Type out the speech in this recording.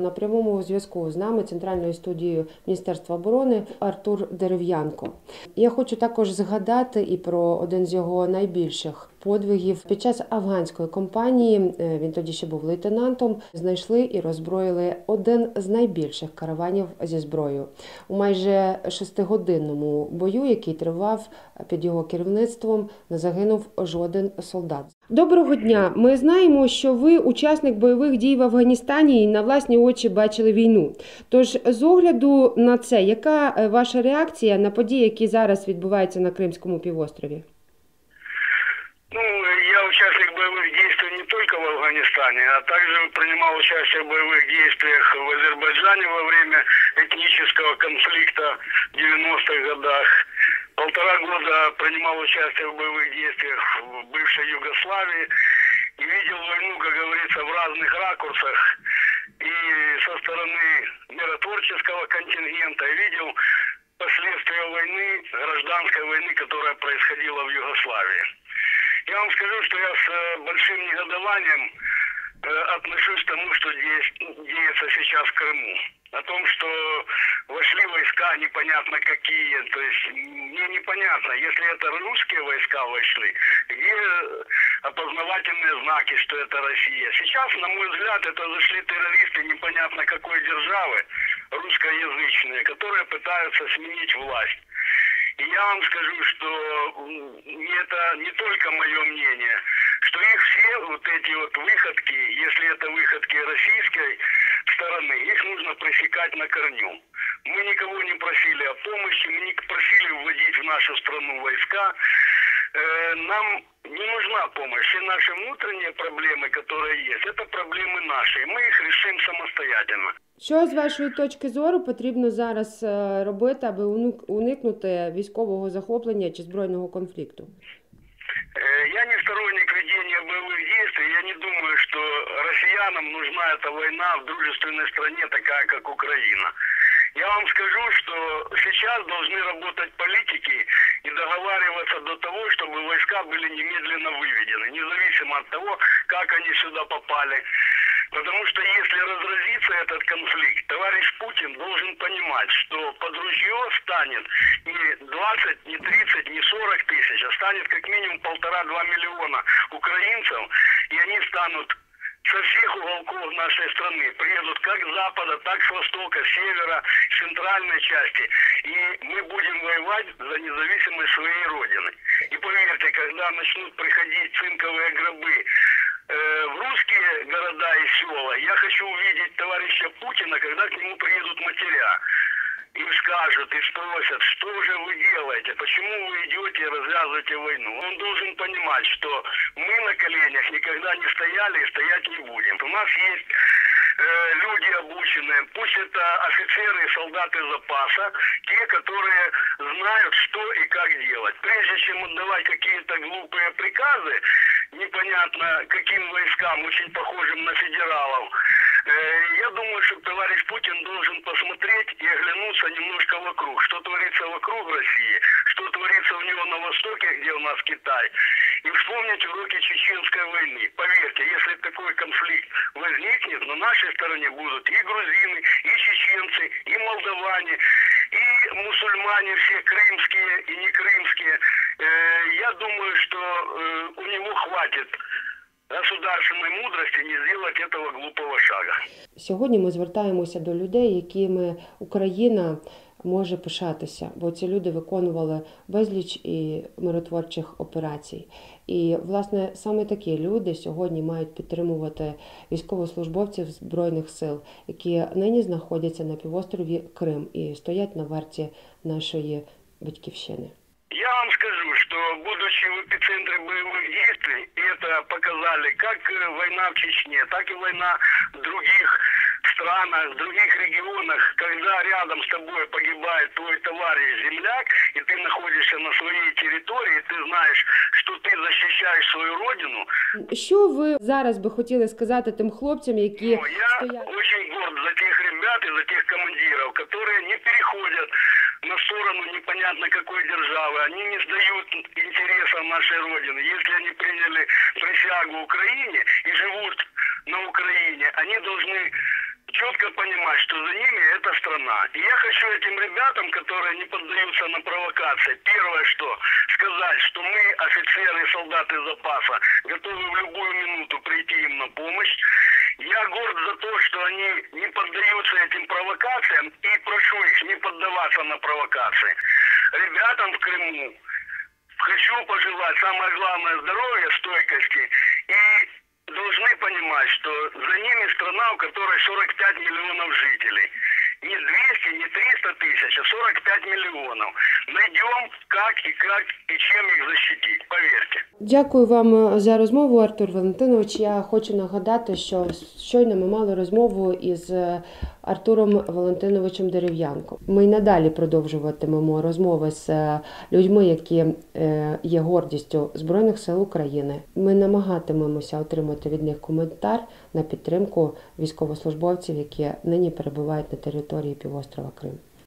На прямому зв'язку з нами центральною студією Міністерства оборони Артур Дерев'янко. Я хочу також згадати і про один з його найбільших подвигів під час афганської кампанії. е, Він тоді ще був лейтенантом. Знайшли і роззброїли один з найбільших караванів зі зброєю у майже шестигодинному бою, який тривав під його керівництвом. Не загинув жоден солдат. Доброго дня. Ми знаємо, що ви учасник бойових дій в Афганістані і на власні очі бачили війну. Тож, з огляду на це, яка е, ваша реакція на події, які зараз відбуваються на Кримському півострові? Ну, я участник боевых действий не только в Афганистане, а также принимал участие в боевых действиях в Азербайджане во время этнического конфликта в 90-х годах. Полтора года принимал участие в боевых действиях в бывшей Югославии и видел войну, как говорится, в разных ракурсах. И со стороны миротворческого контингента, и видел последствия войны, гражданской войны, которая происходила в Югославии. Я вам скажу, что я с э, большим негодованием э, отношусь к тому, что деется сейчас в Крыму. О том, что вошли войска непонятно какие. То есть мне непонятно, если это русские войска вошли, где опознавательные знаки, что это Россия. Сейчас, на мой взгляд, это зашли террористы непонятно какой державы, русскоязычные, которые пытаются сменить власть. И я вам скажу, что это не только мое мнение, что их все вот эти вот выходки, если это выходки российской стороны, их нужно пресекать на корню. Мы никого не просили о помощи, мы не просили вводить в нашу страну войска. Э, Нам не нужна помощь. Все наши внутренние проблемы, которые есть, это проблемы наши. и Мы их решим самостоятельно. Що з вашої точки зору потрібно зараз е, робити, аби уник- уникнути військового захоплення чи збройного конфлікту? Э, Я не сторонник ведения боевых действий. Я не думаю, что россиянам нужна эта война в дружественной стране, такая как Украина. Я вам скажу, что сейчас должны работать политики и договариваться до того, чтобы войска были немедленно выведены, независимо от того, как они сюда попали. Потому что если разразится этот конфликт, товарищ Путин должен понимать, что под ружье станет не 20, не 30, не 40 тысяч, а станет как минимум полтора-два миллиона украинцев, и они станут со всех уголков нашей страны. Приедут как с запада, так с востока, с севера, с центральной части. И мы будем воевать за независимость своей Родины. И поверьте, когда начнут приходить цинковые гробы в русские города и села, я хочу увидеть товарища Путина, когда к нему приедут матеря. И скажут, и спросят, что же вы делаете, почему вы идете и развязываете войну. Он должен понимать, что мы на коленях никогда не стояли и стоять не будем. У нас есть э, люди обученные, пусть это офицеры и солдаты запаса, те, которые знают, что и как делать. Прежде чем отдавать какие-то глупые приказы, непонятно каким войскам, очень похожим на федералов, э, я думаю, что товарищ Путин должен посмотреть и оглянуться немножко вокруг, что творится вокруг России, что творится у него на востоке, где у нас Китай, и вспомнить уроки Чеченской войны. Поверьте, если такой конфликт возникнет, на нашей стороне будут и грузины, и чеченцы, и молдаване, мусульмане все крымские и не крымские. Э, Я думаю, что э, у него хватит государственной мудрости не сделать этого глупого шага. Сьогодні ми звертаємося до людей, якими Україна може пишатися, бо ці люди виконували безліч і миротворчих операцій. І, власне, саме такі люди сьогодні мають підтримувати військовослужбовців збройних сил, які нині знаходяться на півострові Крим і стоять на варті нашої батьківщини. Я вам скажу, что будучи в эпицентре боевых действий, и это показали как э, война в Чечне, так и война в других странах, в других регионах, когда рядом с тобой погибает твой товарищ земляк, и ты находишься на своей территории, ты знаешь, что ты защищаешь свою родину, Що ви зараз би хотіли сказати тим хлопцям, які Ну, я стоять? очень горд за тех ребят и за тех командиров, которые не переходят на сторону непонятно какой державы. Они не сдают интересам нашей Родины. Если они приняли присягу Украине и живут на Украине, они должны четко понимать, что за ними эта страна. И я хочу этим ребятам, которые не поддаются на провокации, первое что, сказать, что мы, офицеры и солдаты запаса, готовы в любую минуту прийти им на помощь. Я горд за то, что они не поддаются этим провокациям и прошу их не поддаваться на провокации. Ребятам в Крыму хочу пожелать самое главное здоровья, стойкости и должны понимать, что за ними страна, у которой 45 миллионов жителей. Не 200, не 300 тысяч, а 45 миллионов. Найдем, как и как и чем их защитить, поверьте. Дякую вам е, за розмову, Артур Валентинович. Я хочу нагадати, що щойно ми мали розмову із е, Артуром Валентиновичем Дерев'янко. Ми й надалі продовжуватимемо розмови з е, людьми, які є гордістю Збройних сил України. Ми намагатимемося отримати від них коментар на підтримку військовослужбовців, які нині перебувають на території півострова Крим.